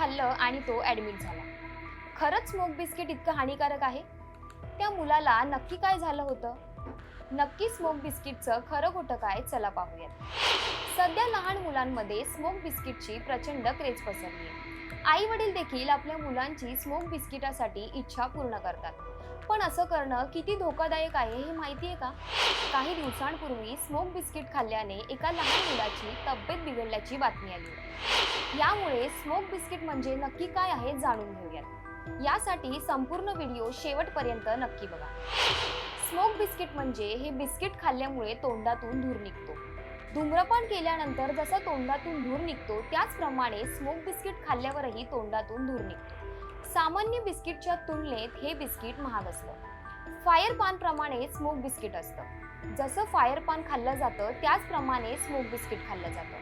खाल्लं आणि तो ॲडमिट झाला. खरंच स्मोक बिस्किट इतकं हानिकारक आहे? त्या मुलाला नक्की काय झालं होतं? नक्की स्मोक बिस्किटचं खरं खोटं काय? चला पाहूयात. सध्या लहान मुलांमध्ये स्मोक बिस्किटची प्रचंड क्रेज पसरली आहे. आई वडील देखील आपल्या मुलांची स्मोक बिस्किटासाठी इच्छा पूर्ण करतात. पण असं करणं किती धोकादायक आहे हे माहिती आहे का? काही दिवसांपूर्वी स्मोक बिस्किट खाल्ल्याने एका लहान मुलाची तब्येत बिघडल्याची बातमी आली. यामुळे स्मोक बिस्किट म्हणजे नक्की काय आहे जाणून घेऊयात. यासाठी संपूर्ण व्हिडिओ शेवटपर्यंत नक्की बघा. स्मोक बिस्किट म्हणजे हे बिस्किट खाल्ल्यामुळे तोंडातून धूर निघतो. धूम्रपान केल्यानंतर जसा तोंडातून धूर निघतो त्याचप्रमाणे स्मोक बिस्किट खाल्ल्यावरही तोंडातून धूर निघतो. सामान्य बिस्किटच्या तुलनेत हे बिस्किट महाग असतं. फायर पानप्रमाणे स्मोक बिस्किट असतं. जसं फायर पान खाल्लं जातं त्याचप्रमाणे स्मोक बिस्किट खाल्लं जातं.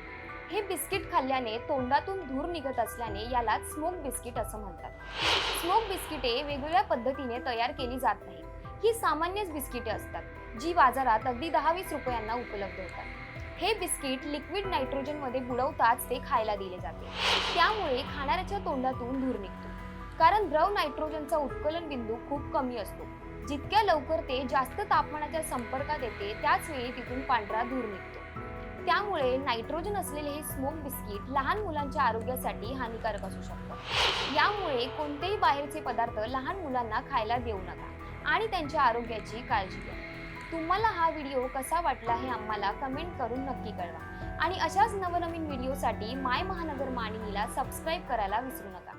हे बिस्किट खाल्ल्याने तोंडातून धूर निघत असल्याने याला स्मोक बिस्किट असं म्हणतात. स्मोक बिस्किटे वेगवेगळ्या पद्धतीने तयार केली जात नाही. ही सामान्यच बिस्किटे असतात जी बाजारात अगदी दहा वीस रुपयांना उपलब्ध होतात. हे बिस्किट लिक्विड नायट्रोजनमध्ये बुडवताच ते खायला दिले जाते. त्यामुळे खाणाऱ्याच्या तोंडातून धूर निघतो. कारण द्रव नायट्रोजनचा उत्कलन बिंदू खूप कमी असतो. जितक्या लवकर ते जास्त तापमानाच्या संपर्कात येते त्याच वेळी तिथून पांढरा धूर निघतो. त्यामुळे नायट्रोजन असलेले हे स्मोक बिस्किट लहान मुलांच्या आरोग्यासाठी हानिकारक असू शकतं. यामुळे कोणतेही बाहेरचे पदार्थ लहान मुलांना खायला देऊ नका आणि त्यांच्या आरोग्याची काळजी घ्या. तुम्हाला हा व्हिडिओ कसा वाटला हे आम्हाला कमेंट करून नक्की कळवा. आणि अशाच नवनवीन व्हिडिओसाठी माय महानगर मानिनीला सबस्क्राईब करायला विसरू नका.